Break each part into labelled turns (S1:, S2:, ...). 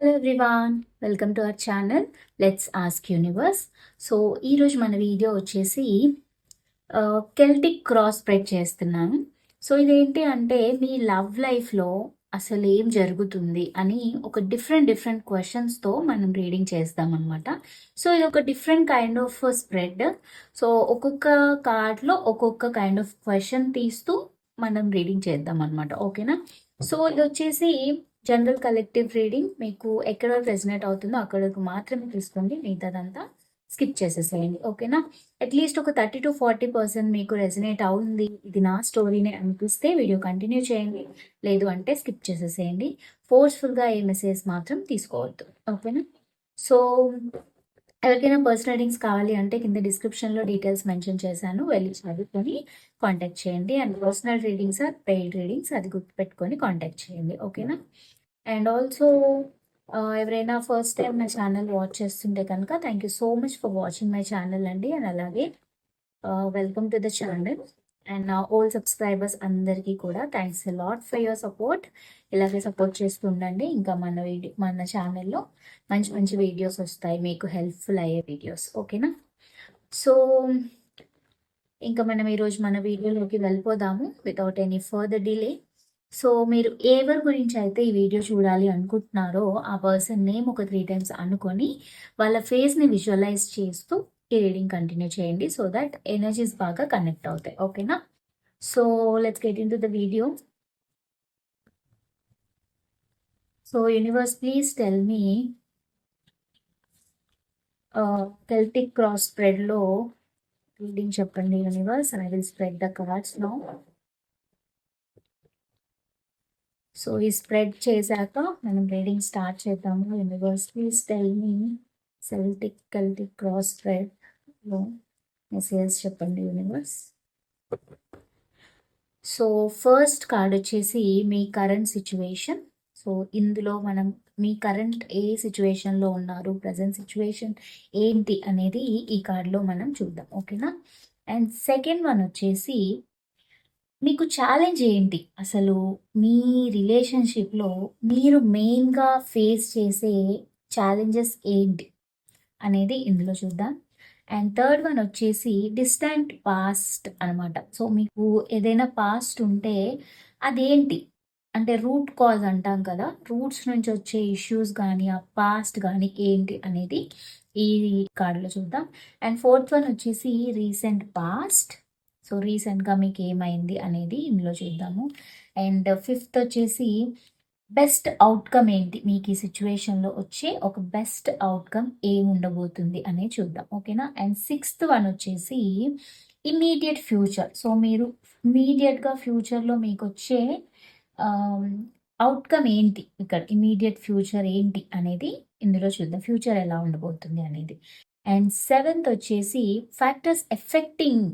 S1: Hello everyone welcome to our channel let's ask universe so ఈరోజు మన video వచ్చేసి Celtic cross break చేస్తున్నాను. So ఇదేంటి అంటే మీ లవ్ లైఫ్లో అసలు ఏం జరుగుతుంది అని ఒక డిఫరెంట్ డిఫరెంట్ క్వశ్చన్స్తో మనం రీడింగ్ చేస్తాం అనమాట సో ఇది ఒక different kind of spread so ఒక్కొక్క కార్డ్లో ఒక్కొక్క కైండ్ ఆఫ్ క్వశ్చన్ తీస్తూ మనం రీడింగ్ చేద్దాం అనమాట ఓకేనా సో ఇది వచ్చేసి జనరల్ కలెక్టివ్ రీడింగ్ మీకు ఎక్కడ రెజినేట్ అవుతుందో అక్కడకు మాత్రమే తీసుకోండి మిగతాదంతా స్కిప్ చేసేసేయండి. ఓకేనా అట్లీస్ట్ ఒక థర్టీ టు ఫార్టీ పర్సెంట్ మీకు రెజినేట్ అవుంది. ఇది నా స్టోరీనే అనిపిస్తే వీడియో కంటిన్యూ చేయండి. లేదు అంటే స్కిప్ చేసేసేయండి. ఫోర్స్ఫుల్గా ఏ మెసేజ్ మాత్రం తీసుకోవద్దు. ఓకేనా సో ఎవరికైనా పర్సనల్ రీడింగ్స్ కావాలి అంటే కింద డిస్క్రిప్షన్లో డీటెయిల్స్ మెన్షన్ చేశాను. వెళ్ళి చదువుకొని కాంటాక్ట్ చేయండి. And personal readings are paid readings అది గుర్తుపెట్టుకొని కాంటాక్ట్ చేయండి. ఓకేనా అండ్ ఆల్సో uh, ఎవరైనా ఫస్ట్ టైం నా ఛానల్ వాచ్ చేస్తుంటే కనుక thank you so much for watching my channel అండి. అండ్ అలాగే welcome to the channel and నా ఓల్డ్ సబ్స్క్రైబర్స్ అందరికీ కూడా thanks lot for your support ఇలాగే సపోర్ట్ చేస్తూ ఉండండి. ఇంకా మన వీడియో మన ఛానల్లో మంచి మంచి వీడియోస్ వస్తాయి. మీకు హెల్ప్ఫుల్ అయ్యే వీడియోస్ ఓకేనా సో ఇంకా మనం ఈరోజు మన వీడియోలోకి వెళ్ళిపోదాము. Without any further delay so మీరు ఎవరి గురించి అయితే ఈ వీడియో చూడాలి అనుకుంటున్నారో ఆ పర్సన్ నేమ్ ఒక త్రీ టైమ్స్ అనుకొని వాళ్ళ ఫేస్ని విజువలైజ్ చేస్తూ ఈ రీడింగ్ కంటిన్యూ చేయండి సో దట్ ఎనర్జీస్ బాగా కనెక్ట్ అవుతాయి. ఓకేనా? So let's get into the video. So universe please tell me Celtic cross స్ప్రెడ్లో reading చెప్పండి universe I will spread the cards now so ఈ స్ప్రెడ్ చేశాక మనం రీడింగ్ స్టార్ట్ చేద్దాము. Universe please tell me Celtic Celtic cross spread message చెప్పండి universe so first card వచ్చేసి మీ current situation so ఇందులో మనం మీ కరెంట్ ఏ సిచ్యువేషన్లో ఉన్నారు ప్రజెంట్ సిచ్యువేషన్ ఏంటి అనేది ఈ కార్డులో మనం చూద్దాం. ఓకేనా అండ్ సెకండ్ వన్ వచ్చేసి మీకు ఛాలెంజ్ ఏంటి? అసలు మీ రిలేషన్షిప్లో మీరు మెయిన్గా ఫేస్ చేసే ఛాలెంజెస్ ఏంటి? అనేది ఇందులో చూద్దాం. అండ్ థర్డ్ వన్ వచ్చేసి డిస్టెంట్ పాస్ట్ అనమాట సో మీకు ఏదైనా పాస్ట్ ఉంటే అదేంటి? అంటే రూట్ కాజ్ అంటాం కదా. రూట్స్ నుంచి వచ్చే ఇష్యూస్ కానీ ఆ పాస్ట్ కానీ ఏంటి అనేది ఈ కార్డులో చూద్దాం. అండ్ ఫోర్త్ వన్ వచ్చేసి రీసెంట్ పాస్ట్ సో రీసెంట్గా మీకు ఏమైంది అనేది ఇందులో చూద్దాము. అండ్ ఫిఫ్త్ వచ్చేసి బెస్ట్ అవుట్కమ్ ఏంటి? మీకు ఈ సిచ్యువేషన్లో వచ్చే ఒక బెస్ట్ అవుట్కమ్ ఏమి ఉండబోతుంది అనేది చూద్దాం. ఓకేనా? అండ్ సిక్స్త్ వన్ వచ్చేసి ఇమీడియట్ ఫ్యూచర్. సో మీరు ఇమీడియట్గా ఫ్యూచర్లో మీకు వచ్చే అవుట్కమ్ ఏంటి? ఇక్కడ ఇమీడియట్ ఫ్యూచర్ ఏంటి అనేది ఇందులో చూద్దాం. ఫ్యూచర్ ఎలా ఉండబోతుంది అనేది. అండ్ సెవెంత్ వచ్చేసి ఫ్యాక్టర్స్ ఎఫెక్టింగ్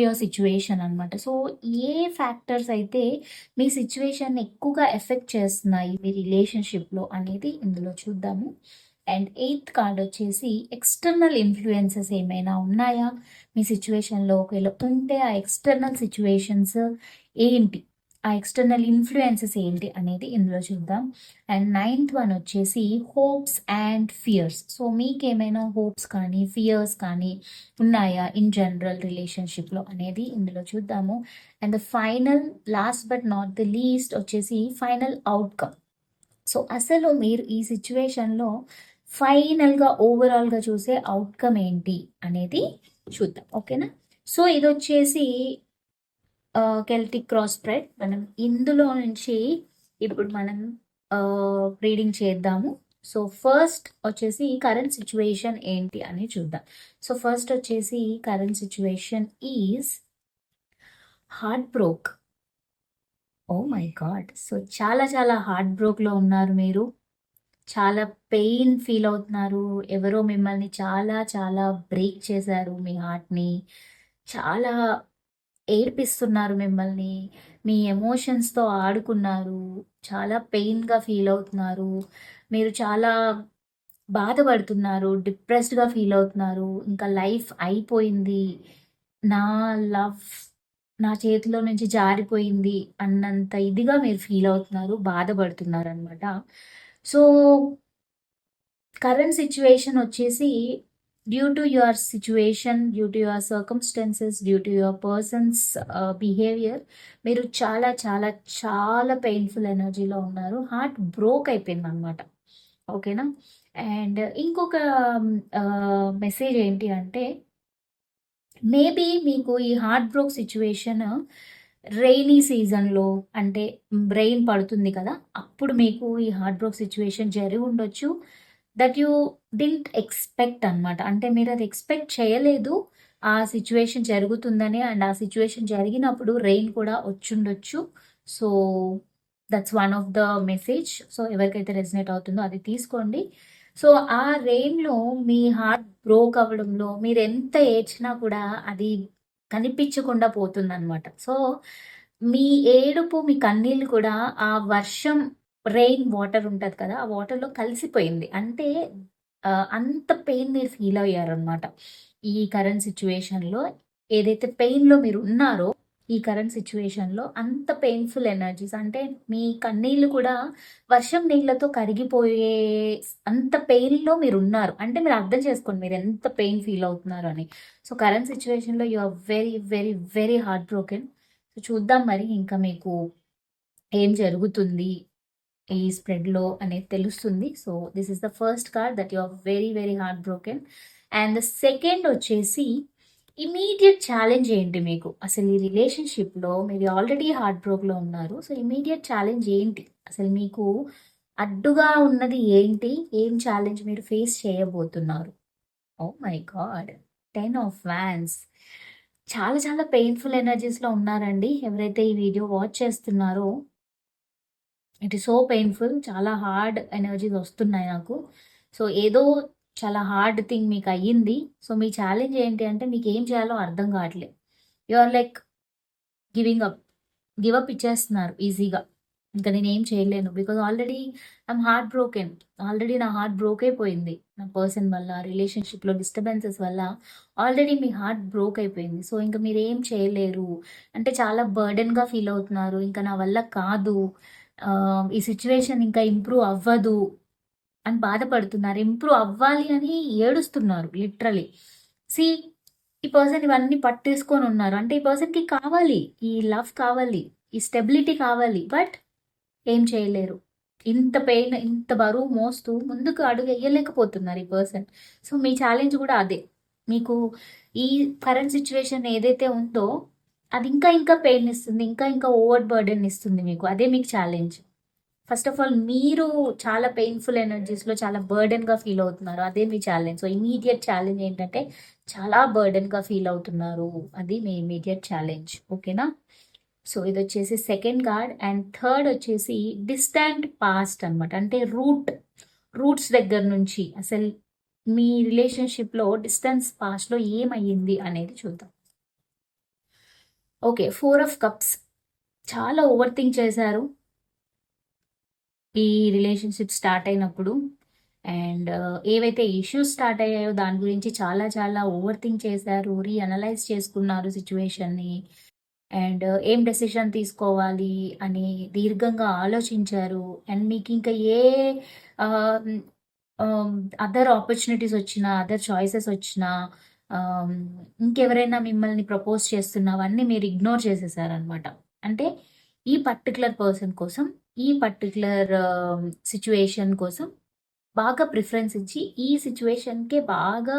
S1: యువర్ సిచ్యువేషన్ అనమాట సో ఏ ఫ్యాక్టర్స్ అయితే మీ సిచ్యువేషన్ ఎక్కువగా ఎఫెక్ట్ చేస్తున్నాయి మీ రిలేషన్షిప్లో అనేది ఇందులో చూద్దాము. అండ్ ఎయిత్ కార్డ్ వచ్చేసి ఎక్స్టర్నల్ ఇన్ఫ్లుయెన్సెస్ ఏమైనా ఉన్నాయా? మీ సిచ్యువేషన్లో ఒకవేళ ఉంటే ఆ ఎక్స్టర్నల్ సిచ్యువేషన్స్ ఏంటి? ఆ ఎక్స్టర్నల్ ఇన్ఫ్లుయెన్సెస్ ఏంటి అనేది ఇందులో చూద్దాం. అండ్ నైన్త్ వన్ వచ్చేసి హోప్స్ అండ్ ఫియర్స్ సో మీకేమైనా హోప్స్ కానీ ఫియర్స్ కానీ ఉన్నాయా ఇన్ జనరల్ రిలేషన్షిప్లో అనేది ఇందులో చూద్దాము. And the final last but not the least వచ్చేసి ఫైనల్ అవుట్కమ్ సో అసలు మీరు ఈ సిచ్యువేషన్లో ఫైనల్గా ఓవరాల్గా చూసే అవుట్కమ్ ఏంటి అనేది చూద్దాం. ఓకేనా సో ఇది వచ్చేసి కెల్టిక్ క్రాస్ బ్రెడ్ మనం ఇందులో నుంచి ఇప్పుడు మనం రీడింగ్ చేద్దాము. సో ఫస్ట్ వచ్చేసి కరెంట్ సిచ్యువేషన్ ఏంటి అని చూద్దాం. సో ఫస్ట్ వచ్చేసి current situation is heart broke oh my god so చాలా చాలా హార్ట్ బ్రోక్లో ఉన్నారు మీరు. చాలా పెయిన్ ఫీల్ అవుతున్నారు. ఎవరో మిమ్మల్ని చాలా చాలా బ్రేక్ చేశారు మీ హార్ట్ని చాలా ఏడిపిస్తున్నారు మిమ్మల్ని మీ ఎమోషన్స్తో ఆడుకున్నారు చాలా పెయిన్గా ఫీల్ అవుతున్నారు మీరు చాలా బాధపడుతున్నారు డిప్రెస్డ్గా ఫీల్ అవుతున్నారు ఇంకా లైఫ్ అయిపోయింది నా లవ్ నా చేతిలో నుంచి జారిపోయింది అన్నంత ఇదిగా మీరు ఫీల్ అవుతున్నారు బాధపడుతున్నారు అనమాట సో కరెంట్ సిచ్యువేషన్ వచ్చేసి due to your situation due to your circumstances due to your persons behaviour మీరు చాలా చాలా చాలా పెయిన్ఫుల్ ఎనర్జీలో ఉన్నారు. హార్ట్ బ్రోక్ అయిపోయింది అనమాట ఓకేనా అండ్ ఇంకొక um, uh, మెసేజ్ ఏంటి అంటే మేబీ మీకు ఈ హార్ట్ బ్రోక్ సిచ్యువేషన్ రెయినీ సీజన్లో అంటే రెయిన్ పడుతుంది కదా అప్పుడు మీకు ఈ హార్ట్ బ్రోక్ సిచ్యువేషన్ జరిగి ఉండొచ్చు. దట్ యు డింట్ ఎక్స్పెక్ట్ అనమాట అంటే మీరు అది ఎక్స్పెక్ట్ చేయలేదు. ఆ సిచ్యువేషన్ జరుగుతుందని అండ్ ఆ సిచ్యువేషన్ జరిగినప్పుడు రెయిన్ కూడా వచ్చుండొచ్చు. So that's one of the message. So ఎవరికైతే రెసినేట్ అవుతుందో అది తీసుకోండి. సో ఆ రెయిన్లో మీ హార్ట్ బ్రోక్ అవ్వడంలో మీరు ఎంత ఏడ్చినా కూడా అది కనిపించకుండా పోతుందన్నమాట. సో మీ ఏడుపు మీ కన్నీళ్ళు కూడా ఆ వర్షం రెయిన్ వాటర్ ఉంటుంది కదా ఆ వాటర్లో కలిసిపోయింది. అంటే అంత పెయిన్ మీరు ఫీల్ అయ్యారనమాట ఈ కరెంట్ సిచ్యువేషన్లో ఏదైతే పెయిన్లో మీరు ఉన్నారో ఈ కరెంట్ సిచ్యువేషన్లో అంత పెయిన్ఫుల్ ఎనర్జీస్ అంటే మీ కన్నీళ్ళు కూడా వర్షం నీళ్ళతో కరిగిపోయే అంత పెయిన్లో మీరు ఉన్నారు. అంటే మీరు అర్థం చేసుకోండి మీరు ఎంత పెయిన్ ఫీల్ అవుతున్నారు అని. సో కరెంట్ సిచ్యువేషన్లో you are very very very heart broken so చూద్దాం మరి ఇంకా మీకు ఏం జరుగుతుంది ఈ స్ప్రెడ్లో అనేది తెలుస్తుంది. So this is the first card that you are very very heart broken and the second వచ్చేసి ఇమీడియట్ ఛాలెంజ్ ఏంటి మీకు? అసలు ఈ రిలేషన్షిప్లో మీరు ఆల్రెడీ హార్ట్ బ్రోక్లో ఉన్నారు. సో ఇమీడియట్ ఛాలెంజ్ ఏంటి? అసలు మీకు అడ్డుగా ఉన్నది ఏంటి? ఏం ఛాలెంజ్ మీరు ఫేస్ చేయబోతున్నారు? ఓ my god ten of wands చాలా చాలా పెయిన్ఫుల్ ఎనర్జీస్లో ఉన్నారండి. ఎవరైతే ఈ వీడియో వాచ్ చేస్తున్నారో ఇట్ ఈస్ సో పెయిన్ఫుల్ చాలా హార్డ్ ఎనర్జీస్ వస్తున్నాయి నాకు. సో ఏదో చాలా హార్డ్ థింగ్ మీకు అయ్యింది. సో మీ ఛాలెంజ్ ఏంటి అంటే మీకు ఏం చేయాలో అర్థం కావట్లేదు. You are like giving up give up ఇచ్చేస్తున్నారు ఈజీగా ఇంకా నేను ఏం చేయలేను. Because already I'm heart broken already నా హార్ట్ బ్రోక్ అయిపోయింది నా పర్సన్ వల్ల రిలేషన్షిప్లో డిస్టర్బెన్సెస్ వల్ల ఆల్రెడీ మీ హార్ట్ బ్రోక్ అయిపోయింది. సో ఇంకా మీరు ఏం చేయలేరు. అంటే చాలా బర్డెన్గా ఫీల్ అవుతున్నారు. ఇంకా నా వల్ల కాదు. ఈ సిచ్యువేషన్ ఇంకా ఇంప్రూవ్ అవ్వదు అని బాధపడుతున్నారు. ఇంప్రూవ్ అవ్వాలి అని ఏడుస్తున్నారు లిటరలీ సి ఈ పర్సన్ ఇవన్నీ పట్టేసుకొని ఉన్నారు. అంటే ఈ పర్సన్కి కావాలి ఈ లవ్ కావాలి ఈ స్టెబిలిటీ కావాలి బట్ ఏం చేయలేరు. ఇంత పెయిన్ ఇంత బరువు మోస్తూ ముందుకు అడుగు వేయలేకపోతున్నారు ఈ పర్సన్ సో మీ ఛాలెంజ్ కూడా అదే. మీకు ఈ కరెంట్ సిచ్యువేషన్ ఏదైతే ఉందో అది ఇంకా ఇంకా పెయిన్ ఇస్తుంది ఇంకా ఇంకా ఓవర్ బర్డెన్ ఇస్తుంది మీకు. అదే మీకు ఛాలెంజ్ ఫస్ట్ ఆఫ్ ఆల్ మీరు చాలా పెయిన్ఫుల్ ఎనర్జీస్లో చాలా బర్డెన్గా ఫీల్ అవుతున్నారు. అదే మీ ఛాలెంజ్ సో ఇమీడియట్ ఛాలెంజ్ ఏంటంటే చాలా బర్డెన్గా ఫీల్ అవుతున్నారు. అది మీ ఇమీడియట్ ఛాలెంజ్ ఓకేనా సో ఇది వచ్చేసి సెకండ్ కార్డ్ అండ్ థర్డ్ వచ్చేసి డిస్టాంట్ పాస్ట్ అనమాట అంటే రూట్ రూట్స్ దగ్గర నుంచి. అసలు మీ రిలేషన్షిప్లో డిస్టెన్స్ పాస్ట్లో ఏమయ్యింది అనేది చూద్దాం. Okay four of cups. చాలా ఓవర్ థింక్ చేశారు. ఈ రిలేషన్షిప్ స్టార్ట్ అయినప్పుడు అండ్ ఏవైతే ఇష్యూస్ స్టార్ట్ అయ్యాయో దాని గురించి చాలా చాలా ఓవర్ థింక్ చేశారు రీఅనలైజ్ చేసుకున్నారు సిచ్యువేషన్ని. అండ్ ఏం డెసిషన్ తీసుకోవాలి అని దీర్ఘంగా ఆలోచించారు. అండ్ మీకు ఇంకా ఏ అదర్ ఆపర్చునిటీస్ వచ్చినా అదర్ చాయిసెస్ వచ్చినా ఇంకెవరైనా మిమ్మల్ని ప్రపోజ్ చేస్తున్నవన్నీ మీరు ఇగ్నోర్ చేసేసారనమాట అంటే ఈ పర్టికులర్ పర్సన్ కోసం ఈ పర్టికులర్ సిచ్యువేషన్ కోసం బాగా ప్రిఫరెన్స్ ఇచ్చి ఈ సిచ్యువేషన్కే బాగా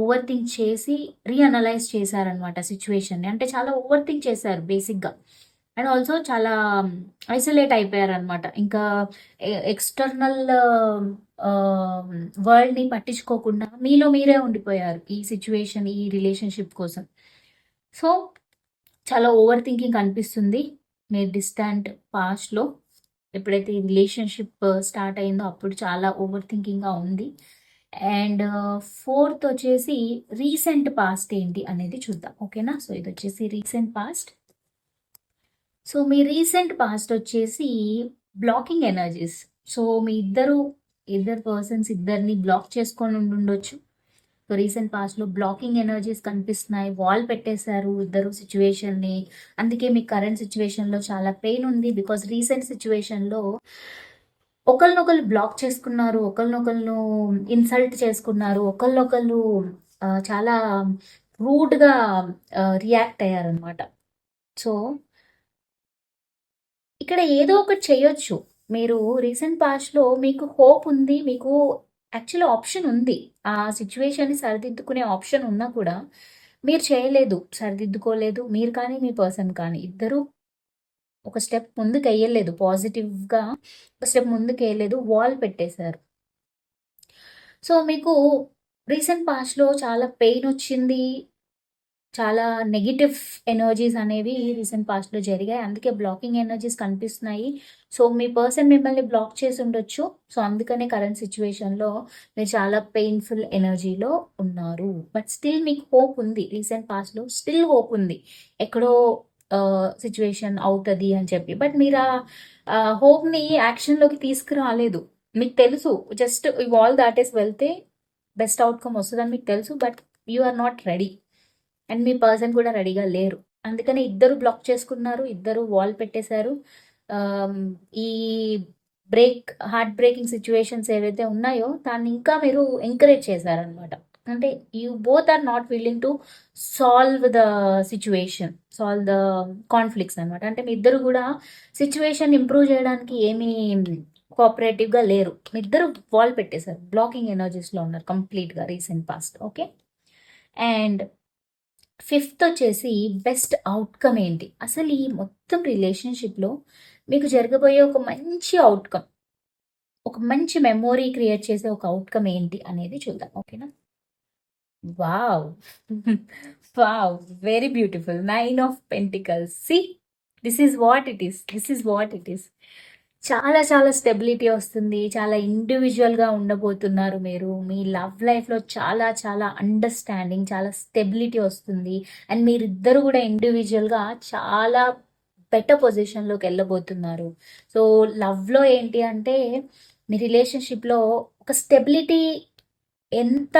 S1: ఓవర్ థింక్ చేసి రీఅనలైజ్ చేశారనమాట సిచ్యువేషన్ని. అంటే చాలా ఓవర్ థింక్ చేశారు బేసిక్గా. అండ్ ఆల్సో చాలా ఐసోలేట్ అయిపోయారనమాట ఇంకా ఎక్స్టర్నల్ వరల్డ్ని పట్టించుకోకుండా మీలో మీరే ఉండిపోయారు ఈ సిచ్యువేషన్ ఈ రిలేషన్షిప్ కోసం. సో చాలా ఓవర్ థింకింగ్ అనిపిస్తుంది మీ డిస్టాంట్ పాస్ట్లో. ఎప్పుడైతే ఈ రిలేషన్షిప్ స్టార్ట్ అయిందో అప్పుడు చాలా ఓవర్ థింకింగ్గా ఉంది. అండ్ ఫోర్త్ వచ్చేసి రీసెంట్ పాస్ట్ ఏంటి అనేది చూద్దాం. ఓకేనా? సో ఇది వచ్చేసి రీసెంట్ పాస్ట్. సో మీ రీసెంట్ పాస్ట్ వచ్చేసి బ్లాకింగ్ ఎనర్జీస్. సో మీ ఇద్దరు ఇద్దరు పర్సన్స్ ఇద్దరిని బ్లాక్ చేసుకొని ఉండొచ్చు సో రీసెంట్ పాస్ట్లో బ్లాకింగ్ ఎనర్జీస్ కనిపిస్తున్నాయి. వాల్ పెట్టేశారు ఇద్దరు సిచ్యువేషన్ని. అందుకే మీ కరెంట్ సిచ్యువేషన్లో చాలా పెయిన్ ఉంది. బికాస్ రీసెంట్ సిచ్యువేషన్లో ఒకరినొకరు బ్లాక్ చేసుకున్నారు. ఒకరినొకరు ఇన్సల్ట్ చేసుకున్నారు. ఒకళ్ళనొకళ్ళు చాలా రూడ్గా రియాక్ట్ అయ్యారనమాట సో ఇక్కడ ఏదో ఒకటి చేయొచ్చు. మీరు రీసెంట్ పాస్ట్లో మీకు హోప్ ఉంది మీకు యాక్చువల్ ఆప్షన్ ఉంది. ఆ సిచ్యువేషన్ని సరిదిద్దుకునే ఆప్షన్ ఉన్నా కూడా మీరు చేయలేదు సరిదిద్దుకోలేదు. మీరు కానీ మీ పర్సన్ కానీ ఇద్దరు ఒక స్టెప్ ముందుకు వేయలేదు పాజిటివ్గా ఒక స్టెప్ ముందుకు వేయలేదు వాల్ పెట్టేశారు. సో మీకు రీసెంట్ పాస్ట్లో చాలా పెయిన్ వచ్చింది చాలా నెగిటివ్ ఎనర్జీస్ అనేవి రీసెంట్ పాస్ట్లో జరిగాయి. అందుకే బ్లాకింగ్ ఎనర్జీస్ కనిపిస్తున్నాయి. సో మీ పర్సన్ మిమ్మల్ని బ్లాక్ చేసి ఉండొచ్చు. సో అందుకనే కరెంట్ సిచ్యువేషన్లో మీరు చాలా పెయిన్ఫుల్ ఎనర్జీలో ఉన్నారు. బట్ స్టిల్ మీకు హోప్ ఉంది. రీసెంట్ పాస్ట్లో స్టిల్ హోప్ ఉంది. ఎక్కడో సిచ్యువేషన్ అవుతుంది అని చెప్పి. బట్ మీరు ఆ హోప్ని యాక్షన్లోకి తీసుకురాలేదు. మీకు తెలుసు. జస్ట్ వాల్ దాటేసి వెళ్తే బెస్ట్ అవుట్కమ్ వస్తుందని మీకు తెలుసు. But you are not ready and me person కూడా రెడీగా లేరు. అందుకని ఇద్దరు బ్లాక్ చేసుకున్నారు ఇద్దరు వాల్ పెట్టేశారు. ఈ బ్రేక్ హార్ట్ బ్రేకింగ్ సిచ్యువేషన్స్ ఏవైతే ఉన్నాయో దాన్ని ఇంకా మీరు ఎంకరేజ్ చేశారనమాట అంటే you both are not willing to solve the situation solve the conflicts అనమాట అంటే మీ ఇద్దరు కూడా సిచ్యువేషన్ ఇంప్రూవ్ చేయడానికి ఏమీ కోఆపరేటివ్గా లేరు. మీ ఇద్దరు వాల్ పెట్టేశారు బ్లాకింగ్ ఎనర్జీస్లో ఉన్నారు కంప్లీట్గా recent past okay? And fifth వచ్చేసి బెస్ట్ అవుట్కమ్ ఏంటి? అసలు ఈ మొత్తం రిలేషన్షిప్లో మీకు జరగబోయే ఒక మంచి అవుట్కమ్ ఒక మంచి మెమొరీ క్రియేట్ చేసే ఒక అవుట్కమ్ ఏంటి అనేది చూద్దాం. ఓకేనా? Wow! Wow! Very beautiful. Nine of pentacles. See this is what it is. This is what it is. చాలా చాలా స్టెబిలిటీ వస్తుంది. చాలా ఇండివిజువల్గా ఉండబోతున్నారు మీరు. మీ లవ్ లైఫ్లో చాలా చాలా అండర్స్టాండింగ్ చాలా స్టెబిలిటీ వస్తుంది. అండ్ మీరిద్దరు కూడా ఇండివిజువల్గా చాలా బెటర్ పొజిషన్లోకి వెళ్ళబోతున్నారు. సో లవ్లో ఏంటి అంటే మీ రిలేషన్షిప్లో ఒక స్టెబిలిటీ ఎంత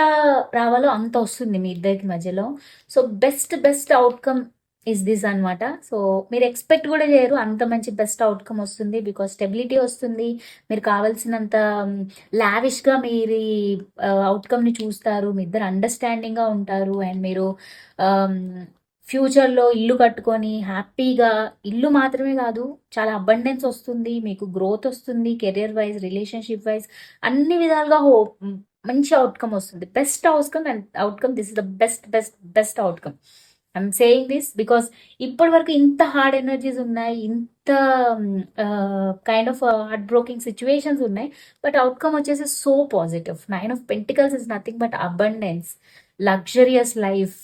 S1: రావాలో అంత వస్తుంది మీ ఇద్దరికి మధ్యలో. So best best outcome is this అన్నమాట. సో మీరు ఎక్స్పెక్ట్ కూడా చేయరు. అంత మంచి బెస్ట్ అవుట్కమ్ వస్తుంది బికాస్ స్టెబిలిటీ వస్తుంది. మీరు కావాల్సినంత um, లావిష్గా మీరు అవుట్కమ్ని uh, చూస్తారు. మీ ఇద్దరు అండర్స్టాండింగ్గా ఉంటారు. అండ్ మీరు um, ఫ్యూచర్లో ఇల్లు కట్టుకొని హ్యాపీగా ఇల్లు మాత్రమే కాదు చాలా అబండెన్స్ వస్తుంది. మీకు గ్రోత్ వస్తుంది కెరియర్ వైజ్ రిలేషన్షిప్ వైజ్ అన్ని విధాలుగా హో మంచి అవుట్కమ్ వస్తుంది. Best outcome and outcome this is the best best best outcome I'm saying this because ఇప్పటి వరకు ఇంత హార్డ్ ఎనర్జీస్ ఉన్నాయి ఇంత kind of heart breaking situations ఉన్నాయి బట్ అవుట్కమ్ వచ్చేసి so positive nine of pentacles is nothing but abundance luxurious life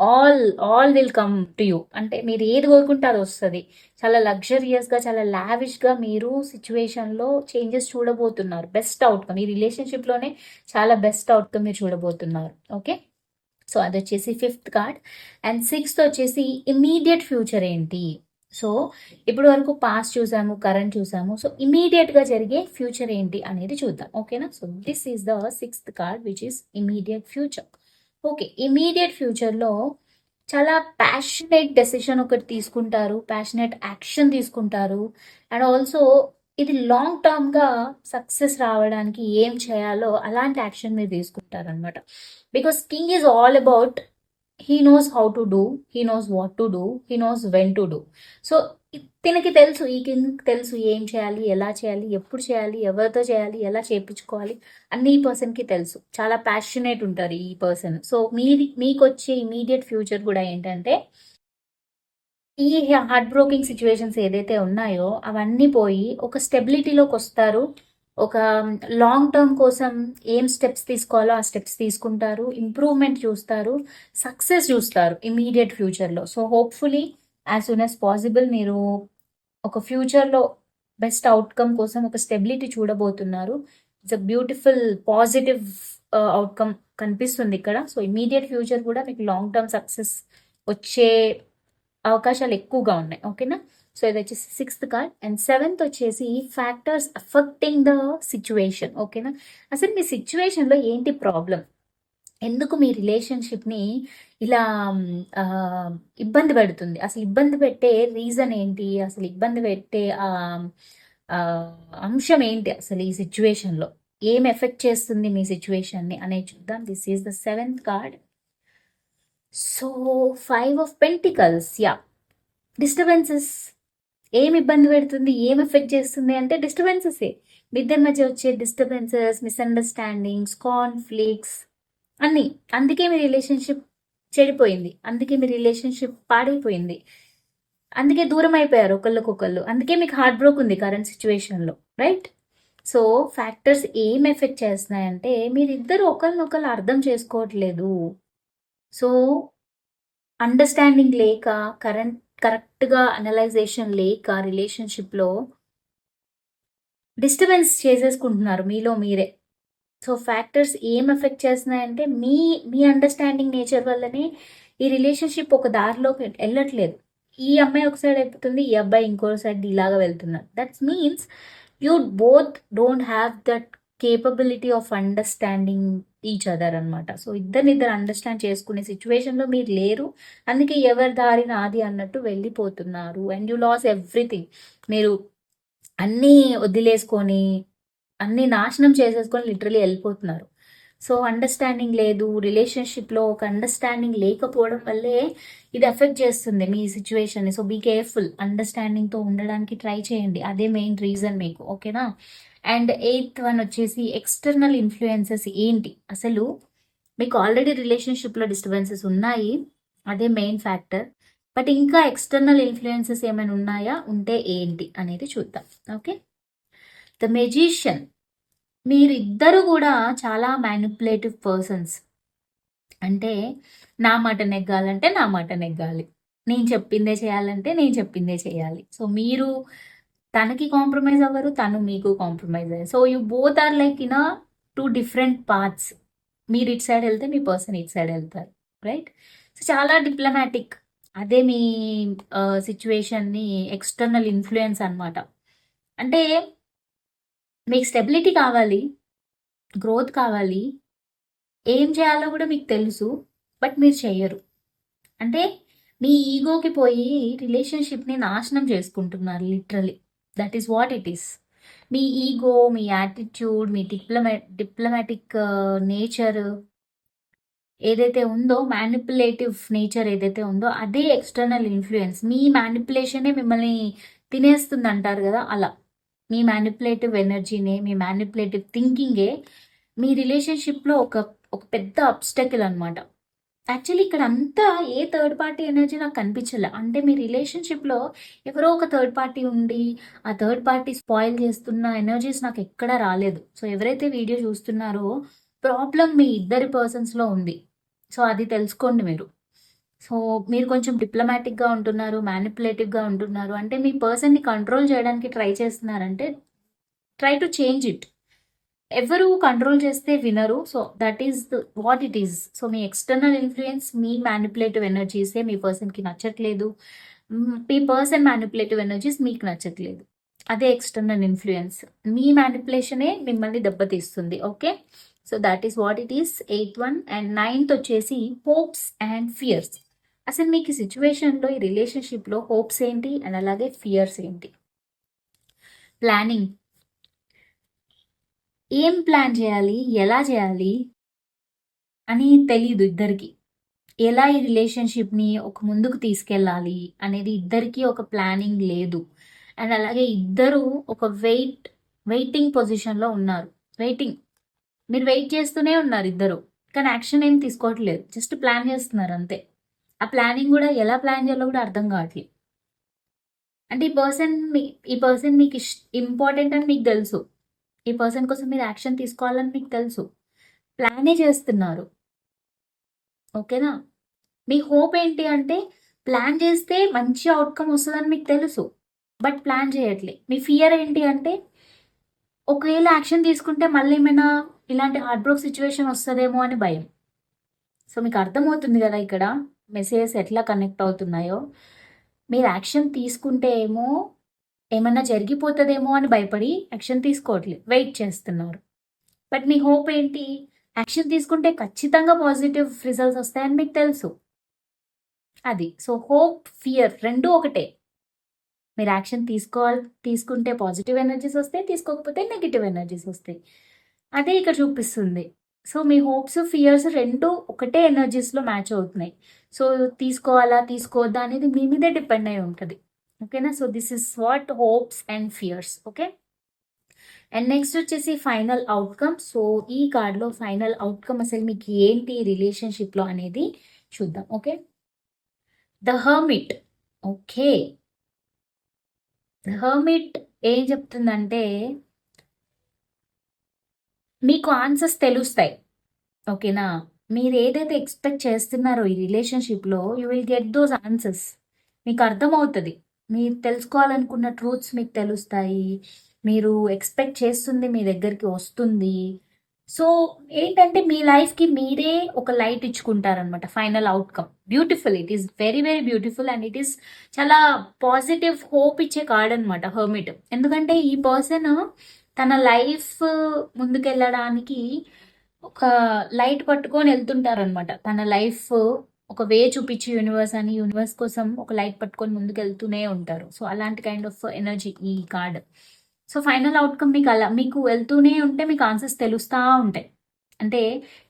S1: all all will come to you అంటే మీరు ఏది కోరుకుంటే అది వస్తుంది. చాలా లగ్జరియస్గా చాలా లావిష్గా మీరు సిచ్యువేషన్లో చేంజెస్ చూడబోతున్నారు. బెస్ట్ అవుట్కమ్ ఈ రిలేషన్షిప్లోనే చాలా బెస్ట్ అవుట్కమ్ మీరు చూడబోతున్నారు. ఓకే సో అది వచ్చేసి ఫిఫ్త్ కార్డ్. అండ్ సిక్స్త్ వచ్చేసి ఇమీడియట్ ఫ్యూచర్ ఏంటి? సో ఇప్పటి వరకు పాస్ట్ చూసాము కరెంట్ చూసాము. సో ఇమీడియట్గా జరిగే ఫ్యూచర్ ఏంటి అనేది చూద్దాం. ఓకేనా? So this is the sixth card which is immediate future. Okay immediate ఫ్యూచర్లో చాలా ప్యాషనేట్ డెసిషన్ ఒకటి తీసుకుంటారు ప్యాషనేట్ యాక్షన్ తీసుకుంటారు. అండ్ ఆల్సో ఇది లాంగ్ టర్మ్గా సక్సెస్ రావడానికి ఏం చేయాలో అలాంటి యాక్షన్ మీరు తీసుకుంటారు because king is all about he knows how to do he knows what to do he knows when to do so తినకి తెలుసు ఈ కింగ్ తెలుసు ఏం చేయాలి ఎలా చేయాలి ఎప్పుడు చేయాలి ఎవరితో చేయాలి ఎలా చేయించుకోవాలి అన్ని ఈ పర్సన్కి తెలుసు. చాలా ప్యాషనేట్ ఉంటారు ఈ పర్సన్ సో మీది మీకు వచ్చే ఇమీడియట్ ఫ్యూచర్ కూడా ఏంటంటే ఈ హార్ట్ బ్రోకింగ్ సిచ్యువేషన్స్ ఏదైతే ఉన్నాయో అవన్నీ పోయి ఒక స్టెబిలిటీలోకి వస్తారు. ఒక లాంగ్ టర్మ్ కోసం ఏం స్టెప్స్ తీసుకోవాలో ఆ స్టెప్స్ తీసుకుంటారు ఇంప్రూవ్మెంట్ చూస్తారు సక్సెస్ చూస్తారు ఇమీడియట్ ఫ్యూచర్లో so hopefully as soon as possible మీరు ఒక ఫ్యూచర్లో బెస్ట్ అవుట్కమ్ కోసం ఒక స్టెబిలిటీ చూడబోతున్నారు. It's a beautiful positive outcome కనిపిస్తుంది ఇక్కడ. సో ఇమీడియట్ ఫ్యూచర్ కూడా మీకు లాంగ్ టర్మ్ సక్సెస్ వచ్చే అవకాశాలు ఎక్కువగా ఉన్నాయి. ఓకేనా సో ఇది వచ్చేసి సిక్స్త్ కార్డ్ అండ్ సెవెంత్ వచ్చేసి ఫ్యాక్టర్స్ అఫెక్టింగ్ ద సిచ్యువేషన్ ఓకేనా అసలు మీ సిచ్యువేషన్లో ఏంటి ప్రాబ్లం ఎందుకు మీ రిలేషన్షిప్ని ఇలా ఇబ్బంది పెడుతుంది? అసలు ఇబ్బంది పెట్టే రీజన్ ఏంటి? అసలు ఇబ్బంది పెట్టే అంశం ఏంటి అసలు ఈ సిచ్యువేషన్లో ఏం ఎఫెక్ట్ చేస్తుంది మీ సిచ్యువేషన్ని అనేది చూద్దాం. This is the seventh card so five of pentacles yeah disturbances ఏమి ఇబ్బంది పెడుతుంది ఏం ఎఫెక్ట్ చేస్తుంది అంటే డిస్టర్బెన్సెసే మీ ఇద్దరి మధ్య వచ్చే డిస్టర్బెన్సెస్ మిస్అండర్స్టాండింగ్స్ కాన్ఫ్లిక్ట్స్ అన్నీ. అందుకే మీ రిలేషన్షిప్ చెడిపోయింది. అందుకే మీ రిలేషన్షిప్ పాడైపోయింది. అందుకే దూరం అయిపోయారు ఒకళ్ళకొకళ్ళు. అందుకే మీకు హార్ట్ బ్రోక్ ఉంది కరెంట్ సిచ్యువేషన్లో రైట్ సో ఫ్యాక్టర్స్ ఏం ఎఫెక్ట్ చేస్తున్నాయంటే మీరిద్దరు ఒకరినొకరు అర్థం చేసుకోవట్లేదు. సో అండర్స్టాండింగ్ లేక కరెంట్ కరెక్ట్గా అనలైజేషన్ లేక రిలేషన్షిప్లో డిస్టర్బెన్స్ చేసేసుకుంటున్నారు మీలో మీరే. సో ఫ్యాక్టర్స్ ఏం ఎఫెక్ట్ చేస్తున్నాయంటే మీ మీ అండర్స్టాండింగ్ నేచర్ వల్లనే ఈ రిలేషన్షిప్ ఒక దారిలోకి వెళ్ళట్లేదు. ఈ అమ్మాయి ఒక సైడ్ అయిపోతుంది ఈ అబ్బాయి ఇంకో సైడ్ ఇలాగా వెళ్తున్నారు. That's means you both don't have that capability of understanding each other అనమాట సో ఇద్దరిని ఇద్దరు అండర్స్టాండ్ చేసుకునే సిచ్యువేషన్లో మీరు లేరు. అందుకే ఎవరి దారి నాది అన్నట్టు వెళ్ళిపోతున్నారు. అండ్ యూ లాస్ ఎవ్రీథింగ్ మీరు అన్నీ వదిలేసుకొని అన్నీ నాశనం చేసేసుకొని లిటరలీ వెళ్ళిపోతున్నారు. సో అండర్స్టాండింగ్ లేదు. రిలేషన్షిప్లో ఒక అండర్స్టాండింగ్ లేకపోవడం వల్లే ఇది ఎఫెక్ట్ చేస్తుంది మీ సిచ్యువేషన్ సో బీ కేర్ఫుల్ అండర్స్టాండింగ్తో ఉండడానికి ట్రై చేయండి. అదే మెయిన్ రీజన్ మీకు. ఓకేనా అండ్ ఎయిత్ వన్ వచ్చేసి ఎక్స్టర్నల్ ఇన్ఫ్లుయెన్సెస్ ఏంటి? అసలు మీకు ఆల్రెడీ రిలేషన్షిప్లో డిస్టర్బెన్సెస్ ఉన్నాయి. అదే మెయిన్ ఫ్యాక్టర్ బట్ ఇంకా ఎక్స్టర్నల్ ఇన్ఫ్లుయెన్సెస్ ఏమైనా ఉన్నాయా? ఉంటే ఏంటి? అనేది చూద్దాం. ఓకే ద మెజిషియన్ మీరిద్దరు కూడా చాలా మ్యానిపులేటివ్ పర్సన్స్ అంటే నా మాట నెగ్గాలంటే నా మాట నెగ్గాలి. నేను చెప్పిందే చేయాలంటే నేను చెప్పిందే చేయాలి. సో మీరు తనకి కాంప్రమైజ్ అవ్వరు తను మీకు కాంప్రమైజ్ అయ్యారు. So you both are like in two different parts మీరు ఇటు సైడ్ వెళ్తే మీ పర్సన్ ఇటు సైడ్ వెళ్తారు రైట్ సో చాలా డిప్లొమాటిక్ అదే మీ సిచ్యువేషన్ని ఎక్స్టర్నల్ ఇన్ఫ్లుయెన్స్ అనమాట అంటే మీకు స్టెబిలిటీ కావాలి గ్రోత్ కావాలి. ఏం చేయాలో కూడా మీకు తెలుసు బట్ మీరు చేయరు. అంటే మీ ఈగోకి పోయి రిలేషన్షిప్ని నాశనం చేసుకుంటున్నారు literally that is what it is me ego మీ యాటిట్యూడ్ మీ డిప్లొమా డిప్లొమాటిక్ నేచర్ ఏదైతే ఉందో మ్యానిపులేటివ్ నేచర్ ఏదైతే ఉందో అదే ఎక్స్టర్నల్ ఇన్ఫ్లుయెన్స్ మీ మ్యానిపులేషనే మిమ్మల్ని తినేస్తుంది అంటారు కదా అలా. మీ మ్యానిపులేటివ్ ఎనర్జీనే మీ మ్యానిపులేటివ్ థింకింగే మీ రిలేషన్షిప్లో ఒక ఒక పెద్ద అబ్స్టకిల్ అనమాట యాక్చువల్లీ ఇక్కడ అంతా ఏ థర్డ్ పార్టీ ఎనర్జీ నాకు కనిపించలే. అంటే మీ రిలేషన్షిప్లో ఎవరో ఒక థర్డ్ పార్టీ ఉండి ఆ థర్డ్ పార్టీ స్పాయిల్ చేస్తున్న ఎనర్జీస్ నాకు ఎక్కడా రాలేదు. సో ఎవరైతే వీడియో చూస్తున్నారో ప్రాబ్లం మీ ఇద్దరి పర్సన్స్లో ఉంది. సో అది తెలుసుకోండి మీరు. సో మీరు కొంచెం డిప్లొమాటిక్గా ఉంటున్నారు మ్యానిపులేటివ్గా ఉంటున్నారు అంటే మీ పర్సన్ని కంట్రోల్ చేయడానికి ట్రై చేస్తున్నారంటే ట్రై టు చేంజ్ ఇట్ ఎవరు కంట్రోల్ చేస్తే వినరు. So that is what it is so me external influence మీ మ్యానిపులేటివ్ ఎనర్జీసే మీ పర్సన్కి నచ్చట్లేదు. మీ పర్సన్ మ్యానిపులేటివ్ ఎనర్జీస్ మీకు నచ్చట్లేదు. అదే ఎక్స్టర్నల్ ఇన్ఫ్లుయెన్స్ మీ మ్యానిపులేషనే మిమ్మల్ని దెబ్బతీస్తుంది. Okay so that is what it is eighth one and ninth వచ్చేసి హోప్స్ అండ్ ఫియర్స్ అసలు మీకు ఈ సిచ్యువేషన్లో ఈ రిలేషన్షిప్లో హోప్స్ ఏంటి? అండ్ అలాగే ఫియర్స్ ఏంటి? ప్లానింగ్ ఏం ప్లాన్ చేయాలి? ఎలా చేయాలి? అని తెలియదు ఇద్దరికి. ఎలా ఈ రిలేషన్షిప్ని ఒక ముందుకు తీసుకెళ్ళాలి అనేది ఇద్దరికి ఒక ప్లానింగ్ లేదు. అండ్ అలాగే ఇద్దరు ఒక వెయిట్ వెయిటింగ్ పొజిషన్లో ఉన్నారు. వెయిటింగ్. మీరు వెయిట్ చేస్తూనే ఉన్నారు ఇద్దరు. కానీ యాక్షన్ ఏం తీసుకోవట్లేదు. జస్ట్ ప్లాన్ చేస్తున్నారు అంతే. ఆ ప్లానింగ్ కూడా ఎలా ప్లాన్ చేయాలో కూడా అర్థం కావట్లేదు. అంటే ఈ పర్సన్ మీ ఈ పర్సన్ మీకు ఇంపార్టెంట్ అని మీకు తెలుసు. ఈ పర్సన్ కోసం మీరు యాక్షన్ తీసుకోవాలని మీకు తెలుసు. ప్లానే చేస్తున్నారు. ఓకేనా? మీ హోప్ ఏంటి అంటే ప్లాన్ చేస్తే మంచి అవుట్కమ్ వస్తుందని మీకు తెలుసు. బట్ ప్లాన్ చేయట్లే. మీ ఫియర్ ఏంటి అంటే ఒకవేళ యాక్షన్ తీసుకుంటే మళ్ళీ ఏమైనా ఇలాంటి హార్ట్ బ్రోక్ సిచ్యువేషన్ వస్తుందేమో అని భయం. సో మీకు అర్థమవుతుంది కదా ఇక్కడ? మెసేజెస్ ఎట్లా కనెక్ట్ అవుతున్నాయో? మీరు యాక్షన్ తీసుకుంటే ఏమో ఏమన్నా జరిగిపోతుందేమో అని భయపడి యాక్షన్ తీసుకోవట్లేదు వెయిట్ చేస్తున్నారు. బట్ మీ హోప్ ఏంటి? యాక్షన్ తీసుకుంటే ఖచ్చితంగా పాజిటివ్ రిజల్ట్స్ వస్తాయని మీకు తెలుసు. అది. సో హోప్ ఫియర్ రెండు ఒకటే. మీరు యాక్షన్ తీసుకోవాలి తీసుకుంటే పాజిటివ్ ఎనర్జీస్ వస్తాయి తీసుకోకపోతే నెగిటివ్ ఎనర్జీస్ వస్తాయి. అదే ఇక్కడ చూపిస్తుంది. సో మీ హోప్స్ ఫియర్స్ రెండు ఒకటే ఎనర్జీస్లో మ్యాచ్ అవుతున్నాయి. సో తీసుకోవాలా తీసుకోవద్దా అనేది మీ మీదే డిపెండ్ అయి ఉంటుంది. ఓకేనా so this is what hopes and fears okay and next వచ్చేసి ఫైనల్ అవుట్కమ్ సో ఈ కార్డ్లో ఫైనల్ అవుట్కమ్ అసలు మీకు ఏంటి రిలేషన్షిప్లో అనేది చూద్దాం okay the hermit okay the hermit ఏం చెప్తుందంటే మీకు ఆన్సర్స్ తెలుస్తాయి ఓకేనా మీరు ఏదైతే ఎక్స్పెక్ట్ చేస్తున్నారో ఈ రిలేషన్షిప్లో you will get those answers మీకు అర్థమవుతుంది. మీరు తెలుసుకోవాలనుకున్న ట్రూత్స్ మీకు తెలుస్తాయి. మీరు ఎక్స్పెక్ట్ చేస్తుంది మీ దగ్గరికి వస్తుంది. సో ఏంటంటే మీ లైఫ్కి మీరే ఒక light ఇచ్చుకుంటారనమాట final outcome beautiful it is very very beautiful and it is చాలా పాజిటివ్ హోప్ ఇచ్చే కార్డ్ అనమాట హర్మిట్ ఎందుకంటే ఈ పర్సన్ తన లైఫ్ ముందుకెళ్ళడానికి ఒక లైట్ పట్టుకొని వెళ్తుంటారనమాట తన లైఫ్ ఒక వే చూపించి యూనివర్స్ అని యూనివర్స్ కోసం ఒక లైట్ పట్టుకొని ముందుకు వెళ్తూనే ఉంటారు. సో అలాంటి కైండ్ ఆఫ్ ఎనర్జీ ఈ కార్డ్ సో ఫైనల్ అవుట్కమ్ మీకు అలా మీకు వెళ్తూనే ఉంటే మీకు ఆన్సర్స్ తెలుస్తూ ఉంటాయి. అంటే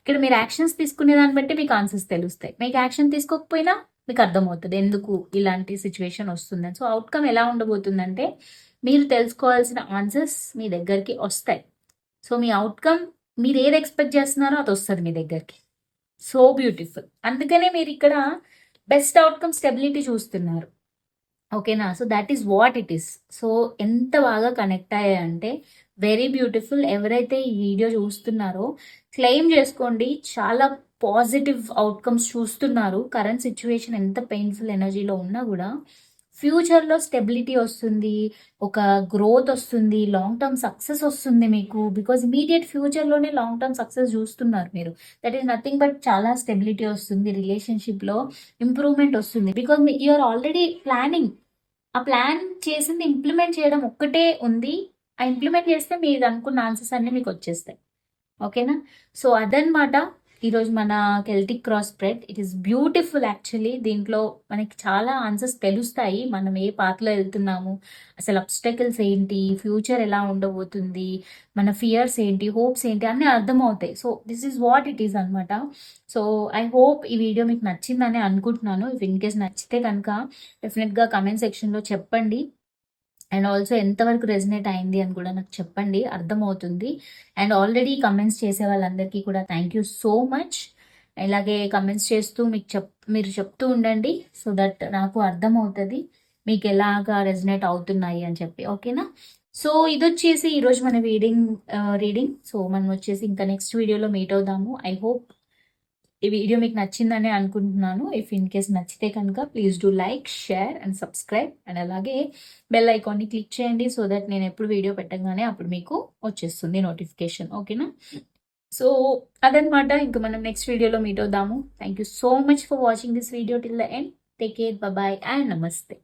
S1: ఇక్కడ మీరు యాక్షన్స్ తీసుకునే దాన్ని బట్టి మీకు ఆన్సర్స్ తెలుస్తాయి. మీకు యాక్షన్ తీసుకోకపోయినా మీకు అర్థమవుతుంది ఎందుకు ఇలాంటి సిచ్యువేషన్ వస్తుందని. సో అవుట్కమ్ ఎలా ఉండబోతుందంటే మీరు తెలుసుకోవాల్సిన ఆన్సర్స్ మీ దగ్గరికి వస్తాయి. సో మీ అవుట్కమ్ మీరు ఏది ఎక్స్పెక్ట్ చేస్తున్నారో అది వస్తుంది మీ దగ్గరికి. So beautiful. అందుకనే మీరు ఇక్కడ బెస్ట్ అవుట్కమ్ స్టెబిలిటీ చూస్తున్నారు. ఓకేనా? So that is what it is. So ఎంత బాగా కనెక్ట్ అయ్యాయంటే వెరీ బ్యూటిఫుల్. ఎవరైతే ఈ వీడియో చూస్తున్నారో క్లెయిమ్ చేసుకోండి. చాలా పాజిటివ్ అవుట్కమ్స్ చూస్తున్నారు. కరెంట్ సిచ్యువేషన్ ఎంత పెయిన్ఫుల్ ఎనర్జీలో ఉన్నా కూడా ఫ్యూచర్లో స్టెబిలిటీ వస్తుంది ఒక గ్రోత్ వస్తుంది లాంగ్ టర్మ్ సక్సెస్ వస్తుంది మీకు. బికాజ్ ఇమీడియట్ ఫ్యూచర్లోనే లాంగ్ టర్మ్ సక్సెస్ చూస్తున్నారు మీరు. దట్ ఈస్ నథింగ్ బట్ చాలా స్టెబిలిటీ వస్తుంది రిలేషన్షిప్లో ఇంప్రూవ్మెంట్ వస్తుంది. Because you're already planning. ఆ ప్లాన్ చేసింది ఇంప్లిమెంట్ చేయడం ఒక్కటే ఉంది. ఆ ఇంప్లిమెంట్ చేస్తే మీరు అనుకున్న ఆన్సర్స్ అన్నీ మీకు వచ్చేస్తాయి. ఓకేనా? సో అదనమాట ఈరోజు మన Celtic cross spread it is beautiful actually దీంట్లో మనకి చాలా ఆన్సర్స్ తెలుస్తాయి. మనం ఏ పాత్రలో వెళ్తున్నాము? అసలు అబ్స్టకల్స్ ఏంటి? ఫ్యూచర్ ఎలా ఉండబోతుంది? మన ఫియర్స్ ఏంటి? హోప్స్ ఏంటి? అన్నీ అర్థమవుతాయి. So this is what it is అనమాట సో ఐ హోప్ ఈ వీడియో మీకు నచ్చిందని అనుకుంటున్నాను. ఇఫ్ ఇన్ కేస్ నచ్చితే కనుక డెఫినెట్గా కమెంట్ సెక్షన్లో చెప్పండి. అండ్ ఆల్సో ఎంతవరకు రెజినేట్ అయింది అని కూడా నాకు చెప్పండి అర్థమవుతుంది. అండ్ ఆల్రెడీ కమెంట్స్ చేసే వాళ్ళందరికీ కూడా థ్యాంక్ యూ సో మచ్ ఇలాగే కమెంట్స్ చేస్తూ మీకు చెప్ మీరు చెప్తూ ఉండండి సో దట్ నాకు అర్థమవుతుంది మీకు ఎలాగా రెజినేట్ అవుతున్నాయి అని చెప్పి ఓకేనా సో ఇది వచ్చేసి ఈరోజు మన రీడింగ్ రీడింగ్ సో మనం వచ్చేసి ఇంకా నెక్స్ట్ వీడియోలో మీట్ అవుదాము. ఐ హోప్ ఈ వీడియో మీకు నచ్చిందని అనుకుంటున్నాను. ఇఫ్ ఇన్ కేస్ నచ్చితే కనుక please do like share and subscribe and అలాగే బెల్ ఐకాన్ని క్లిక్ చేయండి సో దట్ నేను ఎప్పుడు వీడియో పెట్టగానే అప్పుడు మీకు వచ్చేస్తుంది నోటిఫికేషన్ ఓకేనా సో అదనమాట ఇంకా మనం నెక్స్ట్ వీడియోలో మీట్ అవుదాము. Thank you so much for watching this video till the end take care bye and నమస్తే